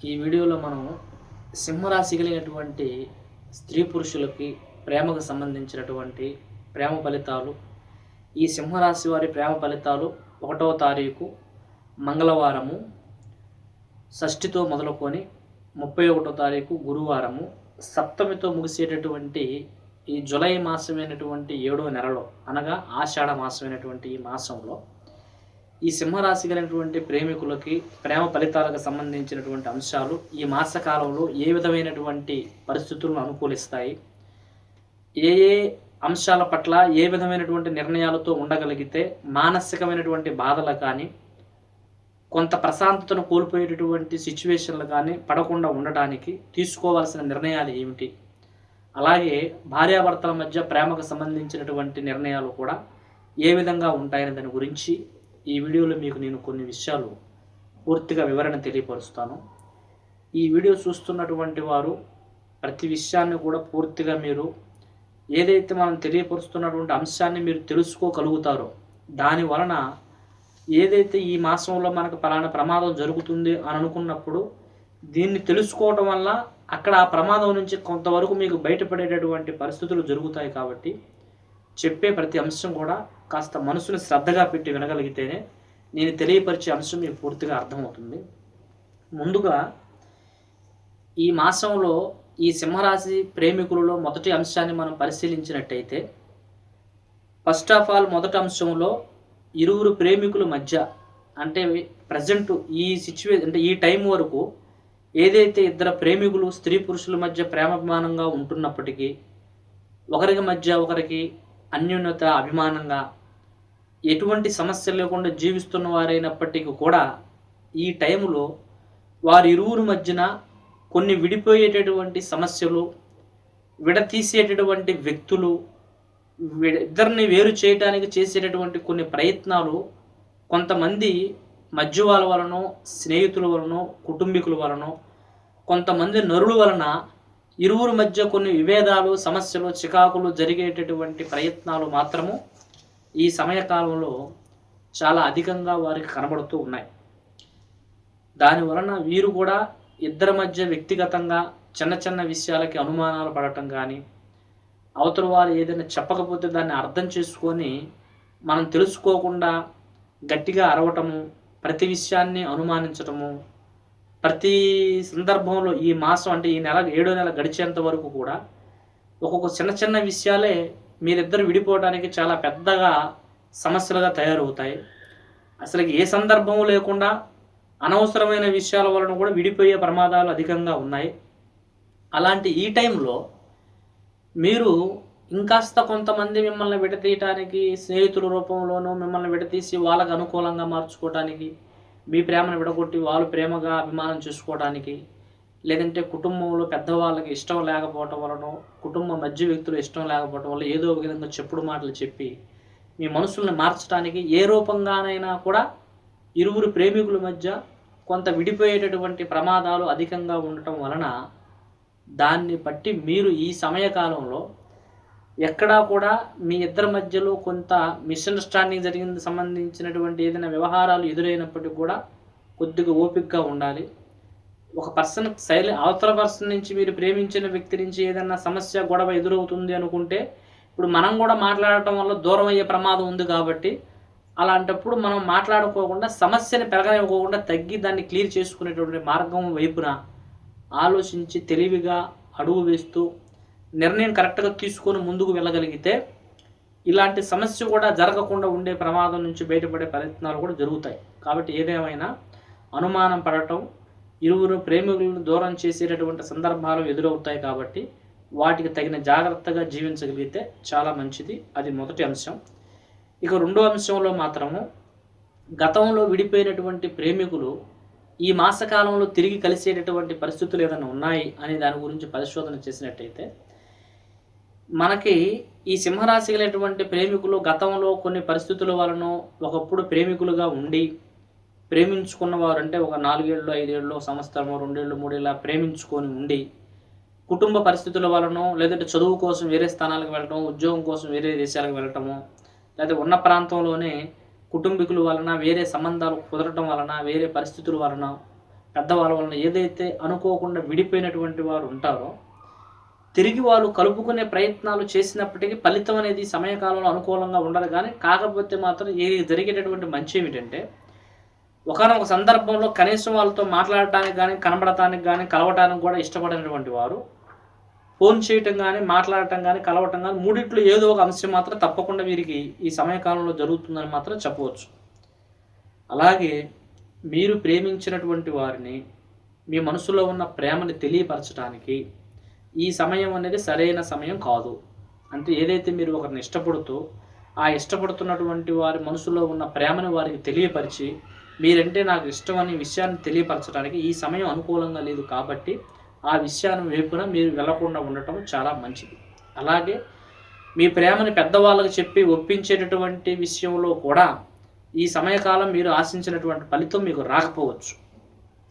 ఈ వీడియోలో మనం సింహరాశి కలిగినటువంటి స్త్రీ పురుషులకి ప్రేమకు సంబంధించినటువంటి ప్రేమ ఫలితాలు ఈ సింహరాశి వారి ప్రేమ ఫలితాలు ఒకటవ తారీఖు మంగళవారము షష్ఠితో మొదలుకొని ముప్పై ఒకటో తారీఖు గురువారము సప్తమితో ముగిసేటటువంటి ఈ జులై మాసమైనటువంటి ఏడో నెలలో అనగా ఆషాఢ మాసమైనటువంటి ఈ మాసంలో ఈ సింహరాశి కలిగినటువంటి ప్రేమికులకి ప్రేమ ఫలితాలకు సంబంధించినటువంటి అంశాలు ఈ మాసకాలంలో ఏ విధమైనటువంటి పరిస్థితులను అనుకూలిస్తాయి? ఏ ఏ అంశాల పట్ల ఏ విధమైనటువంటి నిర్ణయాలతో ఉండగలిగితే మానసికమైనటువంటి బాధలు కానీ కొంత ప్రశాంతతను కోల్పోయేటటువంటి సిచ్యువేషన్లు కానీ పడకుండా ఉండడానికి తీసుకోవాల్సిన నిర్ణయాలు ఏమిటి? అలాగే భార్యాభర్తల మధ్య ప్రేమకు సంబంధించినటువంటి నిర్ణయాలు కూడా ఏ విధంగా ఉంటాయనే దాని గురించి ఈ వీడియోలో మీకు నేను కొన్ని విషయాలు పూర్తిగా వివరణ తెలియపరుస్తాను. ఈ వీడియో చూస్తున్నటువంటి వారు ప్రతి విషయాన్ని కూడా పూర్తిగా మీరు ఏదైతే మనం తెలియపరుస్తున్నటువంటి అంశాన్ని మీరు తెలుసుకోగలుగుతారో దాని వలన ఏదైతే ఈ మాసంలో మనకు పలానా ప్రమాదం జరుగుతుంది అని అనుకున్నప్పుడు దీన్ని తెలుసుకోవటం వల్ల అక్కడ ఆ ప్రమాదం నుంచి కొంతవరకు మీకు బయటపడేటటువంటి పరిస్థితులు జరుగుతాయి కాబట్టి చెప్పే ప్రతి అంశం కూడా కాస్త మనసుని శ్రద్ధగా పెట్టి వినగలిగితేనే నేను తెలియపరిచే అంశం మీకు పూర్తిగా అర్థమవుతుంది. ముందుగా ఈ మాసంలో ఈ సింహరాశి ప్రేమికులలో మొదటి అంశాన్ని మనం పరిశీలించినట్టయితే ఫస్ట్ ఆఫ్ ఆల్ మొదటి అంశంలో ఇరువురు ప్రేమికుల మధ్య అంటే ప్రజెంట్ ఈ సిచ్యువే అంటే ఈ టైం వరకు ఏదైతే ఇద్దరు ప్రేమికులు స్త్రీ పురుషుల మధ్య ప్రేమాభిమానంగా ఉంటున్నప్పటికీ ఒకరికి మధ్య ఒకరికి అన్యోన్యత అభిమానంగా ఎటువంటి సమస్య లేకుండా జీవిస్తున్న వారైనప్పటికీ కూడా ఈ టైంలో వారి ఇరువురు మధ్యన కొన్ని విడిపోయేటటువంటి సమస్యలు విడతీసేటటువంటి వ్యక్తులు ఇద్దరిని వేరు చేయడానికి చేసేటటువంటి కొన్ని ప్రయత్నాలు కొంతమంది మధ్యవాళ్ళ వలనో స్నేహితుల వలనో కుటుంబీకుల వలనో కొంతమంది నరుల వలన ఇరువురు మధ్య కొన్ని విభేదాలు సమస్యలు చికాకులు జరిగేటటువంటి ప్రయత్నాలు మాత్రము ఈ సమయకాలంలో చాలా అధికంగా వారికి కనబడుతూ ఉన్నాయి. దాని వలన వీరు కూడా ఇద్దరి మధ్య వ్యక్తిగతంగా చిన్న చిన్న విషయాలకి అనుమానాలు పడటం కానీ అవతల వారు ఏదైనా చెప్పకపోతే దాన్ని అర్థం చేసుకొని మనం తెలుసుకోకుండా గట్టిగా అరవటము ప్రతి విషయాన్ని అనుమానించటము ప్రతి సందర్భంలో ఈ మాసం అంటే ఈ నెల ఏడో నెల గడిచేంత వరకు కూడా ఒక్కొక్క చిన్న చిన్న విషయాలే మీరిద్దరు విడిపోవడానికి చాలా పెద్దగా సమస్యలుగా తయారవుతాయి. అసలు ఏ సందర్భం లేకుండా అనవసరమైన విషయాల వలన కూడా విడిపోయే ప్రమాదాలు అధికంగా ఉన్నాయి. అలాంటి ఈ టైంలో మీరు ఇంకాస్త కొంతమంది మిమ్మల్ని విడతీయటానికి స్నేహితుల రూపంలోనూ మిమ్మల్ని విడతీసి వాళ్ళకు అనుకూలంగా మార్చుకోవడానికి మీ ప్రేమను విడగొట్టి వాళ్ళు ప్రేమగా అభిమానం చేసుకోవడానికి లేదంటే కుటుంబంలో పెద్దవాళ్ళకి ఇష్టం లేకపోవటం వలన కుటుంబ మధ్య వ్యక్తులు ఇష్టం లేకపోవటం వల్ల ఏదో ఒక విధంగా చెప్పుడు మాటలు చెప్పి మీ మనసుల్ని మార్చడానికి ఏ రూపంగానైనా కూడా ఇరువురు ప్రేమికుల మధ్య కొంత విడిపోయేటటువంటి ప్రమాదాలు అధికంగా ఉండటం వలన దాన్ని బట్టి మీరు ఈ సమయకాలంలో ఎక్కడా కూడా మీ ఇద్దరి మధ్యలో కొంత మిస్అండర్స్టాండింగ్ జరిగింది సంబంధించినటువంటి ఏదైనా వ్యవహారాలు ఎదురైనప్పటికీ కూడా కొద్దిగా ఓపికగా ఉండాలి. ఒక పర్సన్ శైలి అవతల పర్సన్ నుంచి మీరు ప్రేమించిన వ్యక్తి నుంచి ఏదైనా సమస్య గొడవ ఎదురవుతుంది అనుకుంటే ఇప్పుడు మనం కూడా మాట్లాడటం వల్ల దూరం అయ్యే ప్రమాదం ఉంది కాబట్టి అలాంటప్పుడు మనం మాట్లాడుకోకుండా సమస్యని పెరగనివ్వకుండా తగ్గి దాన్ని క్లియర్ చేసుకునేటువంటి మార్గం వైపున ఆలోచించి తెలివిగా అడుగు వేస్తూ నిర్ణయం కరెక్ట్గా తీసుకొని ముందుకు వెళ్ళగలిగితే ఇలాంటి సమస్య కూడా జరగకుండా ఉండే ప్రమాదం నుంచి బయటపడే ప్రయత్నాలు కూడా జరుగుతాయి. కాబట్టి ఏదేమైనా అనుమానం పడటం ఇరువురు ప్రేమికులను దూరం చేసేటటువంటి సందర్భాలు ఎదురవుతాయి కాబట్టి వాటికి తగిన జాగ్రత్తగా జీవించగలిగితే చాలా మంచిది. అది మొదటి అంశం. ఇక రెండో అంశంలో మాత్రము గతంలో విడిపోయినటువంటి ప్రేమికులు ఈ మాసకాలంలో తిరిగి కలిసేటటువంటి పరిస్థితులు ఏదైనా ఉన్నాయి అనే దాని గురించి పరిశోధన చేసినట్టయితే మనకి ఈ సింహరాశి కలిగినటువంటి ప్రేమికులు గతంలో కొన్ని పరిస్థితుల వలన ఒకప్పుడు ప్రేమికులుగా ఉండి ప్రేమించుకున్న వారు అంటే ఒక నాలుగేళ్ళు ఐదేళ్ళు సంవత్సరము రెండేళ్ళు మూడేళ్ళ ప్రేమించుకొని ఉండి కుటుంబ పరిస్థితుల వలన లేదంటే చదువు కోసం వేరే స్థానాలకు వెళ్ళటం ఉద్యోగం కోసం వేరే దేశాలకు వెళ్ళటము లేదా ఉన్న ప్రాంతంలోనే కుటుంబీకుల వలన వేరే సంబంధాలు కుదరటం వలన వేరే పరిస్థితుల వలన పెద్దవాళ్ళ వలన ఏదైతే అనుకోకుండా విడిపోయినటువంటి వారు ఉంటారో తిరిగి వాళ్ళు కలుపుకునే ప్రయత్నాలు చేసినప్పటికీ ఫలితం అనేది సమయకాలంలో అనుకూలంగా ఉండదు. కానీ కాకపోతే మాత్రం ఏ జరిగేటటువంటి మంచి ఏమిటంటే ఒకనొక సందర్భంలో కనీసం వాళ్ళతో మాట్లాడటానికి కానీ కనబడటానికి కానీ కలవటానికి కూడా ఇష్టపడినటువంటి వారు ఫోన్ చేయటం కానీ మాట్లాడటం కానీ కలవటం కానీ మూడిట్లో ఏదో ఒక అంశం మాత్రం తప్పకుండా వీరికి ఈ సమయకాలంలో జరుగుతుందని మాత్రం చెప్పవచ్చు. అలాగే మీరు ప్రేమించినటువంటి వారిని మీ మనసులో ఉన్న ప్రేమని తెలియపరచడానికి ఈ సమయం అనేది సరైన సమయం కాదు. అంటే ఏదైతే మీరు ఒకరిని ఇష్టపడుతూ ఆ ఇష్టపడుతున్నటువంటి వారి మనసులో ఉన్న ప్రేమని వారికి తెలియపరిచి మీరంటే నాకు ఇష్టం అనే విషయాన్ని తెలియపరచడానికి ఈ సమయం అనుకూలంగా లేదు కాబట్టి ఆ విషయాన్ని వైపున మీరు వెళ్ళకుండా ఉండటం చాలా మంచిది. అలాగే మీ ప్రేమని పెద్దవాళ్ళకి చెప్పి ఒప్పించేటటువంటి విషయంలో కూడా ఈ సమయకాలం మీరు ఆశించినటువంటి ఫలితం మీకు రాకపోవచ్చు.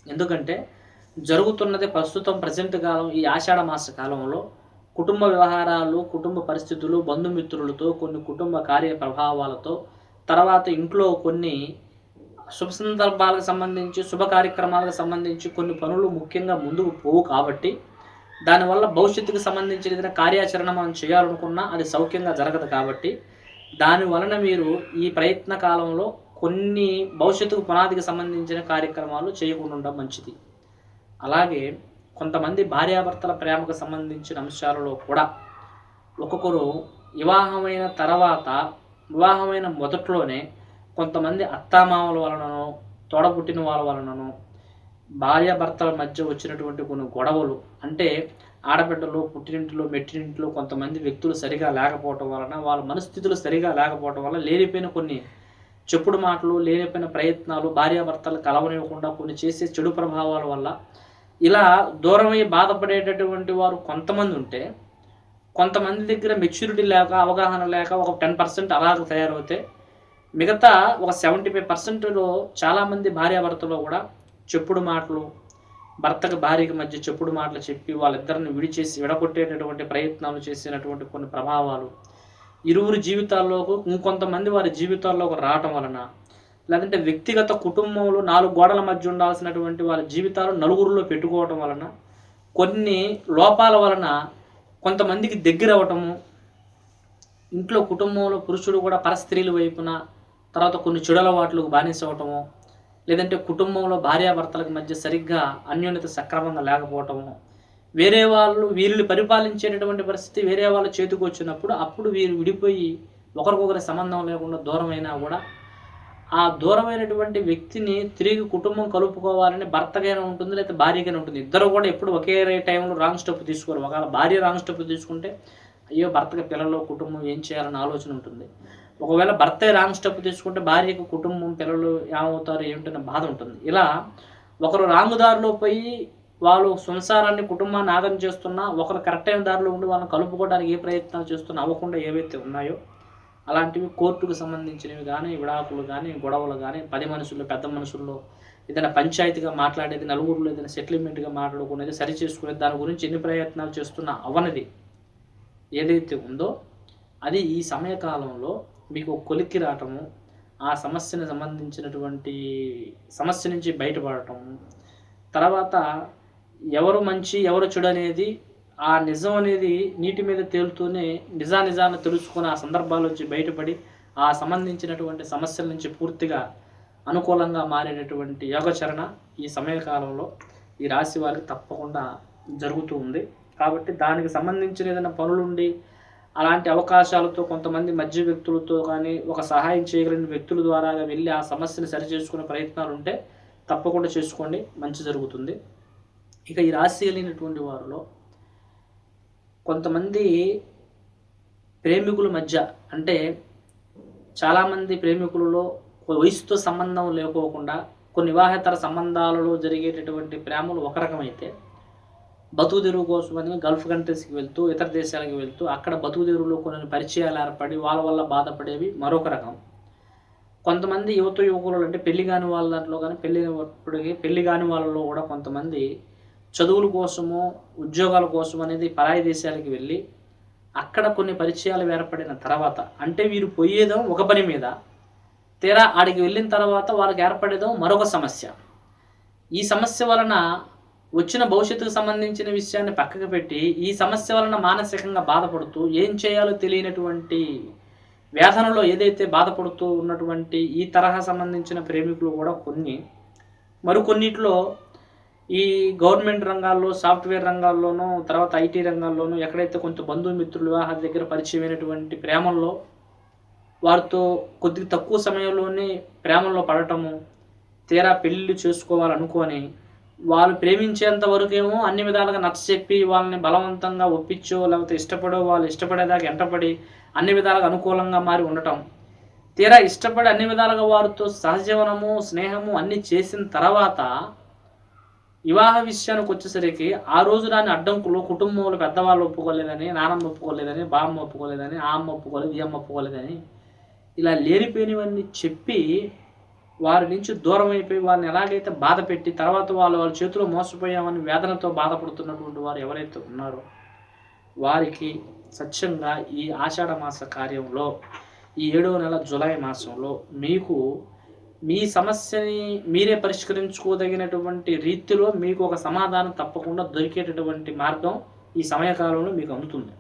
ఎందుకంటే జరుగుతున్నది ప్రస్తుతం ప్రజెంట్ కాలం ఈ ఆషాఢ మాస కాలంలో కుటుంబ వ్యవహారాలు కుటుంబ పరిస్థితులు బంధుమిత్రులతో కొన్ని కుటుంబ కార్య ప్రభావాలతో తర్వాత ఇంట్లో కొన్ని శుభ సందర్భాలకు సంబంధించి శుభ కార్యక్రమాలకు సంబంధించి కొన్ని పనులు ముఖ్యంగా ముందుకు పోవు కాబట్టి దానివల్ల భవిష్యత్తుకు సంబంధించిన ఏదైనా కార్యాచరణ మనం చేయాలనుకున్నా అది సౌఖ్యంగా జరగదు కాబట్టి దాని వలన మీరు ఈ ప్రయత్న కాలంలో కొన్ని భవిష్యత్తుకు పునాదికి సంబంధించిన కార్యక్రమాలు చేయకుండా ఉండడం మంచిది. అలాగే కొంతమంది భార్యాభర్తల ప్రేమకు సంబంధించిన అంశాలలో కూడా ఒక్కొక్కరు వివాహమైన తర్వాత వివాహమైన మొదట్లోనే కొంతమంది అత్తామామల వలననో తోడబుట్టిన వాళ్ళ వలననో భార్యాభర్తల మధ్య వచ్చినటువంటి కొన్ని గొడవలు అంటే ఆడబిడ్డలో పుట్టినింటిలో మెట్టినింటిలో కొంతమంది వ్యక్తులు సరిగా లేకపోవటం వలన వాళ్ళ మనస్థితులు సరిగా లేకపోవటం వల్ల లేనిపోయిన కొన్ని చెప్పుడు మాటలు లేనిపోయిన ప్రయత్నాలు భార్యాభర్తలు కలవనివ్వకుండా కొన్ని చేసే చెడు ప్రభావాల వల్ల ఇలా దూరమై బాధపడేటటువంటి వారు కొంతమంది ఉంటే కొంతమంది దగ్గర మెచ్యూరిటీ లేక అవగాహన లేక ఒక టెన్ పర్సెంట్ అలాగ తయారవుతే మిగతా ఒక సెవెంటీ ఫైవ్ పర్సెంట్లో చాలామంది భార్యాభర్తలో కూడా చెప్పుడు మాటలు భర్తకు భార్యకి మధ్య చెప్పుడు మాటలు చెప్పి వాళ్ళిద్దరిని విడిచేసి విడగొట్టేటటువంటి ప్రయత్నాలు చేసినటువంటి కొన్ని ప్రభావాలు. ఇరువురు జీవితాల్లోకి ఇంకొంతమంది వారి జీవితాల్లోకి రావటం వలన లేదంటే వ్యక్తిగత కుటుంబంలో నాలుగు గోడల మధ్య ఉండాల్సినటువంటి వారి జీవితాలు నలుగురిలో పెట్టుకోవటం వలన కొన్ని లోపాల వలన కొంతమందికి దగ్గర అవటము ఇంట్లో కుటుంబంలో పురుషుడు కూడా పరస్త్రీల వైపున తర్వాత కొన్ని చెడలవాట్లకు బానిస అవటము లేదంటే కుటుంబంలో భార్యాభర్తలకు మధ్య సరిగ్గా అన్యోన్యత సక్రమంగా లేకపోవటము వేరే వాళ్ళు వీరిని పరిపాలించేటటువంటి పరిస్థితి వేరే వాళ్ళ చేతికి వచ్చినప్పుడు అప్పుడు వీరు విడిపోయి ఒకరికొకరి సంబంధం లేకుండా దూరమైనా కూడా ఆ దూరమైనటువంటి వ్యక్తిని తిరిగి కుటుంబం కలుపుకోవాలని భర్తగానే ఉంటుంది లేదా భార్యగానే ఉంటుంది. ఇద్దరు కూడా ఎప్పుడు ఒకే టైంలో రాంగ్ స్టెప్ తీసుకోరు. ఒకవేళ భార్య రాంగ్ స్టెప్ తీసుకుంటే అయ్యో భర్తకి పిల్లలు కుటుంబం ఏం చేయాలని ఆలోచన ఉంటుంది. ఒకవేళ భర్త రాంగ్ స్టెప్ తీసుకుంటే భార్యకు కుటుంబం పిల్లలు ఏమవుతారు ఏమిటనే బాధ ఉంటుంది. ఇలా ఒకరు రాంగ్ దారిలో పోయి వాళ్ళు సంసారాన్ని కుటుంబాన్ని ఆగం చేస్తున్నా ఒకరు కరెక్ట్ అయిన దారిలో ఉండి వాళ్ళని కలుపుకోవడానికి ఏ ప్రయత్నాలు చేస్తున్నా అవ్వకుండా ఏవైతే ఉన్నాయో అలాంటివి కోర్టుకు సంబంధించినవి కానీ విడాకులు కానీ గొడవలు కానీ పది మనుషుల్లో పెద్ద మనుషుల్లో ఏదైనా పంచాయతీగా మాట్లాడేది నలుగురిలో ఏదైనా సెటిల్మెంట్గా మాట్లాడుకునేది సరి చేసుకునేది దాని గురించి ఎన్ని ప్రయత్నాలు చేస్తున్నా అవనది ఏదైతే ఉందో అది ఈ సమయకాలంలో మీకు కొలిక్కి రావటము ఆ సమస్యను సంబంధించినటువంటి సమస్య నుంచి బయటపడటము తర్వాత ఎవరు మంచి ఎవరు చెడు అనేది ఆ నిజం అనేది నీటి మీద తేలుతూనే నిజానిజాన్ని తెలుసుకుని ఆ సందర్భాల నుంచి బయటపడి ఆ సంబంధించినటువంటి సమస్యల నుంచి పూర్తిగా అనుకూలంగా మారేటటువంటి యోగచరణ ఈ సమయకాలంలో ఈ రాశి వారికి తప్పకుండా జరుగుతూ ఉంది. కాబట్టి దానికి సంబంధించిన ఏదైనా పనులుండి అలాంటి అవకాశాలతో కొంతమంది మధ్య వ్యక్తులతో కానీ ఒక సహాయం చేయగలిగిన వ్యక్తుల ద్వారా వెళ్ళి ఆ సమస్యను సరిచేసుకునే ప్రయత్నాలు ఉంటే తప్పకుండా చేసుకోండి. మంచి జరుగుతుంది. ఇక ఈ రాశి కలిగినటువంటి వారిలో కొంతమంది ప్రేమికుల మధ్య అంటే చాలామంది ప్రేమికులలో వయసుతో సంబంధం లేకోకుండా కొన్ని వివాహేతర సంబంధాలలో జరిగేటటువంటి ప్రేమలు ఒక రకమైతే బతుకు తెరువు కోసమని గల్ఫ్ కంట్రీస్కి వెళ్తూ ఇతర దేశాలకు వెళ్తూ అక్కడ బతుకు తెరువులో కొన్ని పరిచయాలు ఏర్పడి వాళ్ళ వల్ల బాధపడేవి మరొక రకం. కొంతమంది యువత యువకులు అంటే పెళ్ళి కాని వాళ్ళ దాంట్లో కానీ పెళ్ళి అప్పటికి పెళ్ళి కాని వాళ్ళలో కూడా కొంతమంది చదువుల కోసము ఉద్యోగాల కోసం అనేది పరాయి దేశాలకు వెళ్ళి అక్కడ కొన్ని పరిచయాలు ఏర్పడిన తర్వాత అంటే వీరు పోయేదో ఒక పని మీద తీరా ఆడికి వెళ్ళిన తర్వాత వాళ్ళకి ఏర్పడేదో మరొక సమస్య. ఈ సమస్య వలన వచ్చిన భవిష్యత్తుకు సంబంధించిన విషయాన్ని పక్కకు పెట్టి ఈ సమస్య వలన మానసికంగా బాధపడుతూ ఏం చేయాలో తెలియనటువంటి వేదనలో ఏదైతే బాధపడుతూ ఉన్నటువంటి ఈ తరహా సంబంధించిన ప్రేమికులు కూడా కొన్ని మరికొన్నిట్లో ఈ గవర్నమెంట్ రంగాల్లో సాఫ్ట్వేర్ రంగాల్లోనూ తర్వాత ఐటీ రంగాల్లోనూ ఎక్కడైతే కొంత బంధుమిత్రులు వివాహాల దగ్గర పరిచయమైనటువంటి ప్రేమల్లో వారితో కొద్ది తక్కువ సమయంలోనే ప్రేమల్లో పడటము తీరా పెళ్ళిళ్ళు చేసుకోవాలనుకొని వాళ్ళు ప్రేమించేంత వరకేమో అన్ని విధాలుగా నచ్చ చెప్పి వాళ్ళని బలవంతంగా ఒప్పించో లేకపోతే ఇష్టపడో వాళ్ళు ఇష్టపడేదాకా ఎంటపడి అన్ని విధాలుగా అనుకూలంగా మారి ఉండటం. తీరా ఇష్టపడి అన్ని విధాలుగా వారితో సహజీవనము స్నేహము అన్ని చేసిన తర్వాత వివాహ విషయానికి వచ్చేసరికి ఆ రోజు దాని అడ్డంకులు కుటుంబంలో పెద్దవాళ్ళు ఒప్పుకోలేదని నానమ్మ ఒప్పుకోలేదని బామ్మ ఒప్పుకోలేదని ఆ అమ్మ ఒప్పుకోలేదు ఈ అమ్మ ఒప్పుకోలేదని ఇలా లేనిపోయినవన్నీ చెప్పి వారి నుంచి దూరం అయిపోయి వారిని ఎలాగైతే బాధ పెట్టి తర్వాత వాళ్ళు వాళ్ళ చేతిలో మోసపోయామని వేదనతో బాధపడుతున్నటువంటి వారు ఎవరైతే ఉన్నారో వారికి సత్యంగా ఈ ఆషాఢ మాస కార్యంలో ఈ ఏడవ నెల జులై మాసంలో మీకు మీ సమస్యని మీరే పరిష్కరించుకోదగినటువంటి రీతిలో మీకు ఒక సమాధానం తప్పకుండా దొరికేటటువంటి మార్గం ఈ సమయకాలంలో మీకు అందుతుంది.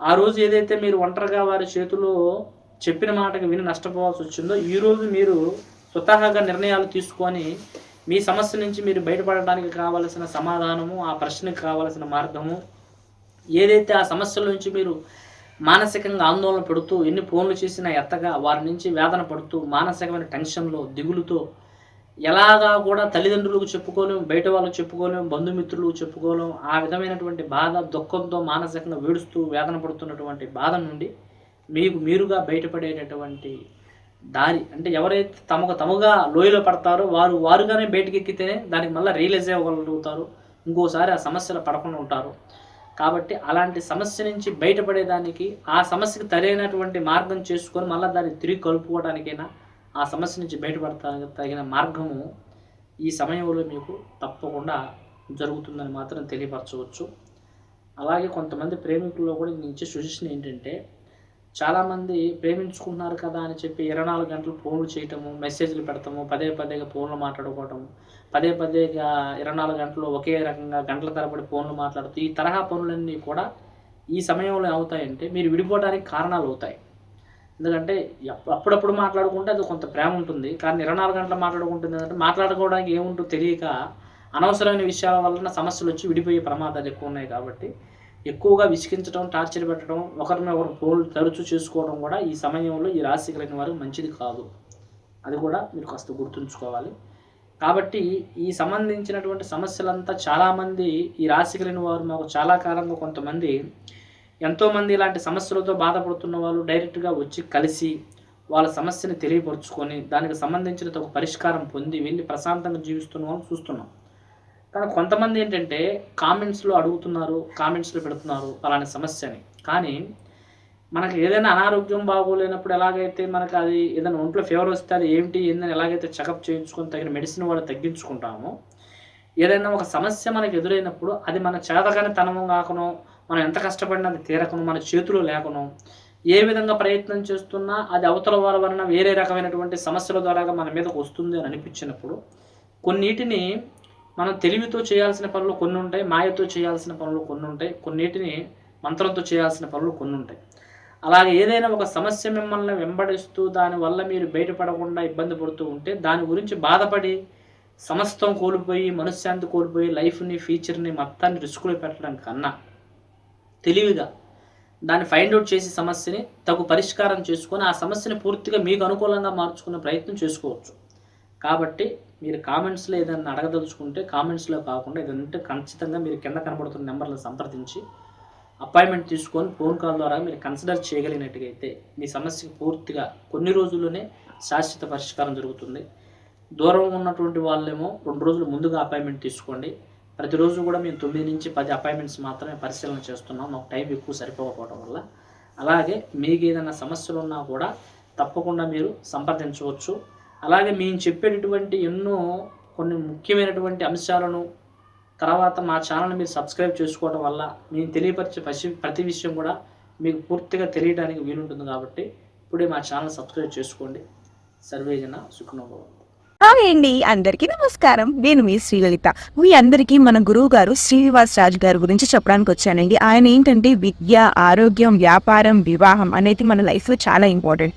ఆ రోజు ఏదైతే మీరు ఒంటరిగా వారి చేతిలో చెప్పిన మాటకు విని నష్టపోవాల్సి వచ్చిందో ఈరోజు మీరు స్వతహాగా నిర్ణయాలు తీసుకొని మీ సమస్య నుంచి మీరు బయటపడడానికి కావలసిన సమాధానము ఆ ప్రశ్నకు కావలసిన మార్గము ఏదైతే ఆ సమస్యల నుంచి మీరు మానసికంగా ఆందోళన పడుతూ ఎన్ని ఫోన్లు చేసినా ఎత్తగా వారి నుంచి వేదన పడుతూ మానసికమైన టెన్షన్లో దిగులుతో ఎలాగా కూడా తల్లిదండ్రులకు చెప్పుకోలేము బయట వాళ్ళకు చెప్పుకోలేము బంధుమిత్రులకు చెప్పుకోలేము ఆ విధమైనటువంటి బాధ దుఃఖంతో మానసికంగా వేడుస్తూ వేదన పడుతున్నటువంటి బాధ నుండి మీకు మీరుగా బయటపడేటటువంటి దారి అంటే ఎవరైతే తమకు తమగా లోయలో పడతారో వారు వారుగానే బయటికి ఎక్కితేనే దానికి మళ్ళీ రియలైజ్ అవ్వగలుగుతారు. ఇంకోసారి ఆ సమస్యలు పడకుండా ఉంటారు. కాబట్టి అలాంటి సమస్య నుంచి బయటపడేదానికి ఆ సమస్యకు తరైనటువంటి మార్గం చేసుకొని మళ్ళీ దాన్ని తిరిగి కలుపుకోవడానికైనా ఆ సమస్య నుంచి బయటపడతా తగిన మార్గము ఈ సమయంలో మీకు తప్పకుండా జరుగుతుందని మాత్రం తెలియపరచవచ్చు. అలాగే కొంతమంది ప్రేమికుల్లో కూడా నేను ఇచ్చే సజెషన్ ఏంటంటే చాలామంది ప్రేమించుకుంటున్నారు కదా అని చెప్పి ఇరవై నాలుగు గంటలు ఫోన్లు చేయటము మెసేజ్లు పెడతాము పదే పదేగా ఫోన్లు మాట్లాడుకోవటము పదే పదేగా ఇరవై నాలుగు గంటలు ఒకే రకంగా గంటల తరబడి ఫోన్లు మాట్లాడుతూ ఈ తరహా పనులన్నీ కూడా ఈ సమయంలో అవుతాయంటే మీరు విడిపోవడానికి కారణాలు అవుతాయి. ఎందుకంటే అప్పుడప్పుడు మాట్లాడుకుంటే అది కొంత ప్రేమ ఉంటుంది. కానీ ఇరవై నాలుగు గంటలు మాట్లాడుకుంటుంది అంటే మాట్లాడుకోవడానికి ఏముంటుందో తెలియక అనవసరమైన విషయాల వలన సమస్యలు వచ్చి విడిపోయే ప్రమాదాలు ఎక్కువ ఉన్నాయి కాబట్టి ఎక్కువగా విసిగించడం టార్చర్ పెట్టడం ఒకరిని ఒకరు పోల్ తరచూ చేసుకోవడం కూడా ఈ సమయంలో ఈ రాశి కలిగిన వారికి మంచిది కాదు. అది కూడా మీరు కాస్త గుర్తుంచుకోవాలి. కాబట్టి ఈ సంబంధించినటువంటి సమస్యలంతా చాలామంది ఈ రాశి కలిగిన వారు మాకు చాలా కాలంగా కొంతమంది ఎంతోమంది ఇలాంటి సమస్యలతో బాధపడుతున్న వాళ్ళు డైరెక్ట్గా వచ్చి కలిసి వాళ్ళ సమస్యని తెలియపరుచుకొని దానికి సంబంధించిన ఒక పరిష్కారం పొంది వెళ్ళి ప్రశాంతంగా జీవిస్తున్న వాళ్ళు చూస్తున్నాం. కానీ కొంతమంది ఏంటంటే కామెంట్స్లో అడుగుతున్నారు కామెంట్స్లో పెడుతున్నారు అలాంటి సమస్యని. కానీ మనకి ఏదైనా అనారోగ్యం బాగోలేనప్పుడు ఎలాగైతే మనకు అది ఏదైనా ఒంట్లో ఫీవర్ వస్తే అది ఏమిటి ఏందని ఎలాగైతే చెకప్ చేయించుకొని తగిన మెడిసిన్ వాళ్ళు తగ్గించుకుంటామో ఏదైనా ఒక సమస్య మనకు ఎదురైనప్పుడు అది మన చేతగానే తనము కాకను మనం ఎంత కష్టపడినా అది తీరకను మన చేతిలో లేకను ఏ విధంగా ప్రయత్నం చేస్తున్నా అది అవతల వాళ్ళ వలన వేరే రకమైనటువంటి సమస్యల ద్వారా మన మీదకు వస్తుంది అని అనిపించినప్పుడు కొన్నిటిని మనం తెలివితో చేయాల్సిన పనులు కొన్ని ఉంటాయి మాయతో చేయాల్సిన పనులు కొన్ని ఉంటాయి కొన్నిటిని మంత్రంతో చేయాల్సిన పనులు కొన్ని ఉంటాయి అలాగే ఏదైనా ఒక సమస్య మిమ్మల్ని వెంబడిస్తూ దానివల్ల మీరు బయటపడకుండా ఇబ్బంది పడుతూ ఉంటే దాని గురించి బాధపడి సమస్తం కోల్పోయి మనశ్శాంతి కోల్పోయి లైఫ్ని ఫ్యూచర్ని మొత్తాన్ని రిస్కులో పెట్టడం కన్నా తెలివిగా దాన్ని ఫైండ్ అవుట్ చేసి సమస్యని తగు పరిష్కారం చేసుకొని ఆ సమస్యని పూర్తిగా మీకు అనుకూలంగా మార్చుకునే ప్రయత్నం చేసుకోవచ్చు. కాబట్టి మీరు కామెంట్స్లో ఏదైనా అడగదలుచుకుంటే కామెంట్స్లో కాకుండా ఏదంటే ఖచ్చితంగా మీరు కింద కనబడుతున్న నెంబర్లను సంప్రదించి అపాయింట్మెంట్ తీసుకొని ఫోన్ కాల్ ద్వారా మీరు కన్సిడర్ చేయగలిగినట్టుగైతే మీ సమస్యకు పూర్తిగా కొన్ని రోజుల్లోనే శాశ్వత పరిష్కారం జరుగుతుంది. దూరం ఉన్నటువంటి వాళ్ళేమో రెండు రోజులు ముందుగా అపాయింట్మెంట్ తీసుకోండి. ప్రతిరోజు కూడా మేము తొమ్మిది నుంచి పది అపాయింట్మెంట్స్ మాత్రమే పరిశీలన చేస్తున్నాం. మాకు టైం ఎక్కువ సరిపోకపోవడం వల్ల. అలాగే మీకు ఏదైనా సమస్యలు ఉన్నా కూడా తప్పకుండా మీరు సంప్రదించవచ్చు. అలాగే మేము చెప్పేటటువంటి ఎన్నో కొన్ని ముఖ్యమైనటువంటి అంశాలను తర్వాత మా ఛానల్ మీరు సబ్స్క్రైబ్ చేసుకోవడం వల్ల మేము తెలియపరిచే ప్రతి ప్రతి విషయం కూడా మీకు పూర్తిగా తెలియడానికి వీలుంటుంది కాబట్టి ఇప్పుడే మా ఛానల్ సబ్స్క్రైబ్ చేసుకోండి. సర్వేజన సుఖనుభవం. హాయ్ అండి అందరికీ నమస్కారం. నేను మీ శ్రీలలిత. మీ అందరికీ మన గురువు గారు శ్రీనివాస్ రాజు గారి గురించి చెప్పడానికి వచ్చానండి. ఆయన ఏంటంటే విద్య ఆరోగ్యం వ్యాపారం వివాహం అనేది మన లైఫ్లో చాలా ఇంపార్టెంట్.